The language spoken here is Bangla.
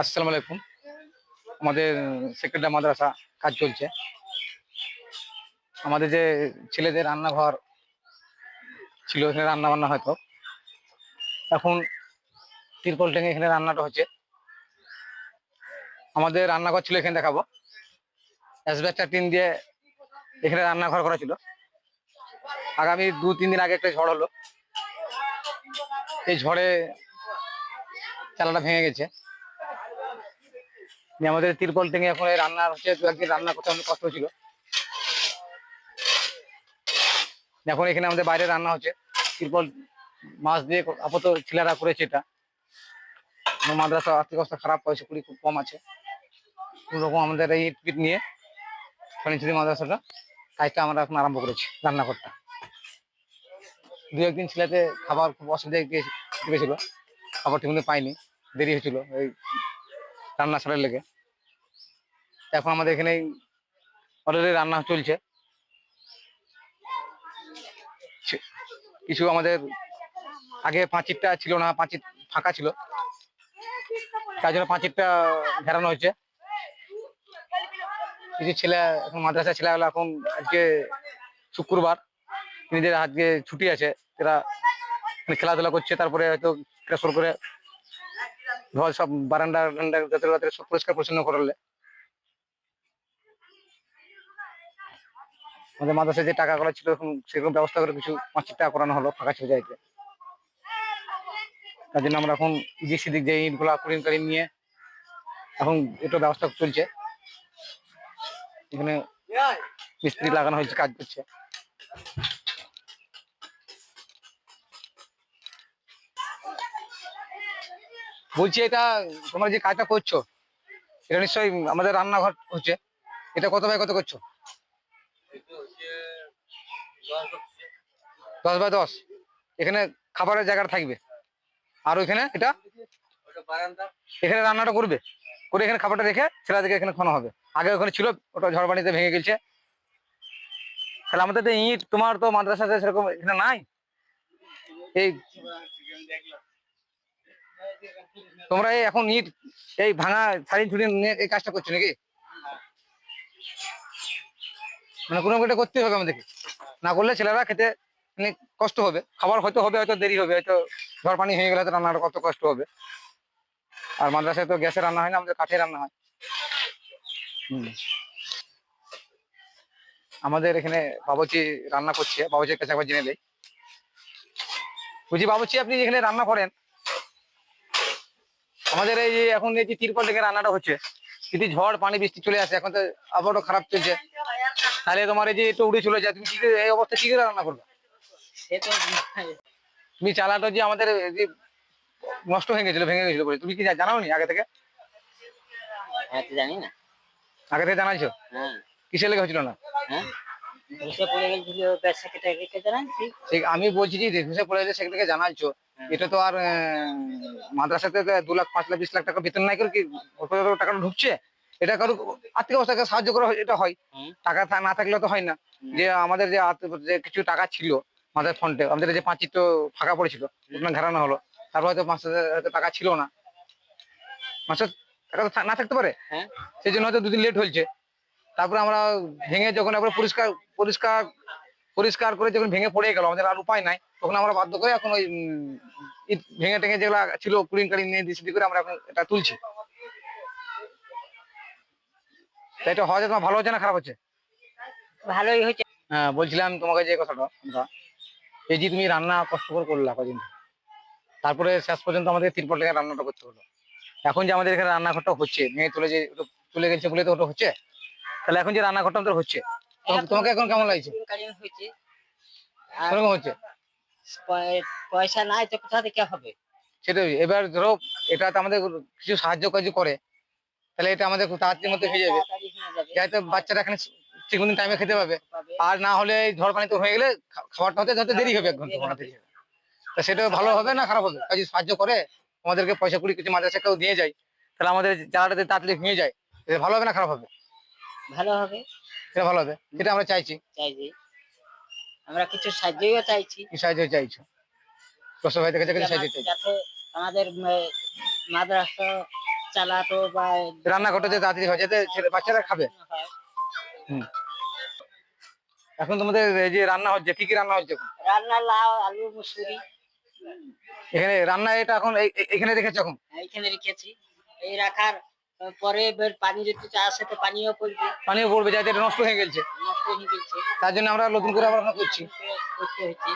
আসসালামু আলাইকুম। আমাদের সেক্রেটারি মাদ্রাসা কাজ চলছে। আমাদের যে ছেলেদের রান্নাঘর ছিল, এখানে রান্না বান্না হয়তো। এখন তিরপল টেঙে এখানে রান্নাটা হচ্ছে। আমাদের রান্নাঘর ছিল, এখানে দেখাবো। অ্যাসবেস্টার টিন দিয়ে এখানে রান্নাঘর করা ছিল। আগামী দু, তিন দিন আগে একটা ঝড় হলো। এই ঝড়ে চালাটা ভেঙে গেছে। নিয়ে আমাদের তিরপল টেঙে এখন এই রান্নার হচ্ছে দু একদিন রান্না করতে অনেক কষ্ট ছিল এখন এখানে আমাদের বাইরে রান্না হচ্ছে। তিরপল মাছ দিয়ে আপাতত ছেলেরা করেছে এটা। মাদ্রাসা আর্থিক অবস্থা খারাপ, পয়সা কুড়ি খুব কম আছে। কোন রকম আমাদের এই পিট নিয়ে ফনিচুরি মাদ্রাসাটা কাজটা আমরা এখন আরম্ভ করেছি, রান্নাঘরটা। দু একদিন ছেলেতে খাবার খুব অসুবিধা গেছিল। খাবার ঠিকমতো পাইনি, দেরি হয়েছিল। এই রান্না ছাড়ার লেগে। এখন আমাদের এখানে অলরেডি রান্না চলছে। কিছু আমাদের আগে পাঁচিরটা ছিল না, পাঁচির ফাঁকা ছিল। তার জন্য পাঁচিরটা ঘেরানো হয়েছে। কিছু ছেলে এখন মাদ্রাসা ছেলেগুলো এখন আজকে শুক্রবার। নিজের আজকে ছুটি আছে। এরা খেলাধুলা করছে, তারপরে হয়তো ক্লাস করে ঘর সব বারান্দা টারান্দা যাতে সব পরিষ্কার পরিচ্ছন্ন করলে। আমাদের মাদ্রাসায় যে টাকাগুলো ছিল, এখন সেরকম ব্যবস্থা করে কিছু পাঁচ টাকা করানো হলো ফাঁকা ছিল যাইতে তার জন্য আমরা এখন ইদিক সিদিক যে ইটগুলা কুড়িন কাড়ি নিয়ে এখন এটা ব্যবস্থা চলছে। এখানে মিস্ত্রি লাগানো হয়েছে, কাজ করছে। বলছি এটা, তোমরা যে কাজটা করছ, এটা নিশ্চয়ই আমাদের রান্নাঘর হচ্ছে। এটা কত বাই কত করছ? দশ বাই দশ। এখানে খাবারের জায়গাটা থাকবে। আর ওইখানে এটা? এখানে রান্নাটা করবে। করে এখানে খাবারটা রেখে ছেলেদেরকে এখানে খাওয়ানো হবে। আগে ওখানে ছিল, ওটা ঝড় পানিতে ভেঙে গেছে। তাহলে আমাদের তো ইট, তোমার তো মাদ্রাসাতে সেরকম এখানে নাই? এই তোমরা এখন ইট, এই ভাঙা শাড়ি ছুটি নিয়ে এই কাজটা করছ নাকি? মানে কোনো একটা করতেই হবে আমাদেরকে। না করলে ছেলেরা খেতে মানে কষ্ট হবে। খাবার হয়তো হবে, হয়তো দেরি হবে, হয়তো ঝড় পানি হয়ে গেলে হয়তো রান্নাটা কত কষ্ট হবে। আর মাদ্রাসায় তো গ্যাসে রান্না হয় না, আমাদের কাঠে রান্না হয়। আমাদের এখানে বাবুচি রান্না করছে বাবুচির কাছে একবার জেনে দেয় বুঝি বাবুচি আপনি যেখানে রান্না করেন আমাদের এই যে এখন এই যে তিরপল থেকে রান্নাটা হচ্ছে যদি ঝড় পানি বৃষ্টি চলে আসে এখন তো আবহাওয়া খারাপ চলছে। তাহলে তোমার এই যে একটু উড়ে চলে যায় তুমি কি এই অবস্থা কি করে রান্না করবে? তুমি চালাটা যে আমাদের এই যে নষ্ট হয়ে গেছিল ভেঙে গেছিল তুমি কি জানাও জানাওনি আগে থেকে? হ্যাঁ জানি না। আগে থেকে জানাইছো? হ্যাঁ। কিসের লেগে হয়েছিল না? হ্যাঁ? আমি বলছি যে পড়ে গেছে সেগুলোকে জানাইছো। এটা তো আর মাদ্রাসাতে দু লাখ পাঁচ লাখ বিশ লাখ টাকা বেতন নাই করে কি টাকাটা ঢুকছে? এটা কারও আর্থিক অবস্থাকে সাহায্য করা হয়- এটা হয়। টাকা না থাকলে তো হয় না। যে আমাদের যে যে কিছু টাকা ছিল আমাদের ফন্ডে আমাদের যে পাঁচির তো ফাঁকা পড়েছিল ওখানে ঘেরানো হলো। তারপর হয়তো পাঁচ হাজার হয়তো টাকা ছিল না। মাসের টাকা তো না থাকতে পারে? হ্যাঁ। সেই জন্য হয়তো দুদিন লেট হয়েছে। তারপরে আমরা ভেঙে যখন আবার পরিষ্কার পরিষ্কার পরিষ্কার করে যখন ভেঙে পড়ে গেল আমাদের আর উপায় নাই। তখন আমরা বাধ্য করে এখন ওই ইট ভেঙে টেঙে যেগুলো ছিল কুড়িং কাড়ি নিয়ে দিচ্ছি করে আমরা এখন এটা তুলছি। এটা হওয়া তোমার ভালো হচ্ছে না খারাপ হচ্ছে? ভালোই হয়েছে হ্যাঁ বলছিলাম তোমাকে যে কথাটা আমরা। এই যে তুমি রান্না কষ্ট করে করলা কদিন। তারপরে শেষ পর্যন্ত আমাদের তিরপল টাকা রান্নাটা করতে হলো। এখন যে আমাদের এখানে রান্নাঘরটা হচ্ছে মেয়ে তুলে যে চলে গেছে বলে তো ওটা হচ্ছে? তাহলে এখন যে রান্নাঘরটা আমাদের হচ্ছে তোমাকে- এখন কেমন লাগছে? কীরকম হচ্ছে? পয়সা নাই তো কোথা থেকে হবে? সেটাই এবার ধরো এটা তো আমাদের কিছু সাহায্য কাজ করে তাহলে এটা আমাদের তাড়াতাড়ির মধ্যে হয়ে যাবে। যাতে বাচ্চারা এখানে ঠিক মতন টাইমে খেতে পাবে। আর না হলে ঝড় পানি তো হয়ে গেলে খাবারটা হতে হতে দেরি হবে এক ঘণ্টা ঘণ্টা দেরি হবে। তা সেটা ভালো হবে না খারাপ হবে? কাজে সাহায্য করে আমাদেরকে পয়সা কুড়ি কিছু মাদ্রাসা কেউ দিয়ে যায় তাহলে আমাদের জ্বালাটাতে তাড়াতাড়ি ভেঙে যায় এটা ভালো হবে না খারাপ হবে? ভালো হবে। এটা ভালো হবে। এটা আমরা চাইছি। চাইছি আমরা কিছু সাহায্যও চাইছি। কি সাহায্য চাইছো? দশ ভাই থেকে কিছু সাহায্য চাইছি। যাতে আমাদের মাদ্রাসা চালাতো বা রান্না করতে যে তাড়াতাড়ি হয় যাতে ছেলে বাচ্চারা খাবে। হুম। এখন তোমাদের এই যে রান্না হচ্ছে কি কি রান্না হচ্ছে এখন? রান্না লাউ আলু মুসুরি। এখানে রান্না এটা এখন এখানে রেখেছো এখন? এইখানে রেখেছি। এই রাখার পরে এবার পানি যদি চাষ সাথে পানিও পড়বে। পানিও পড়বে যাতে এটা নষ্ট হয়ে গেছে। নষ্ট হয়ে গেছে। তার জন্য আমরা নতুন করে আবার করছি। করতে হচ্ছে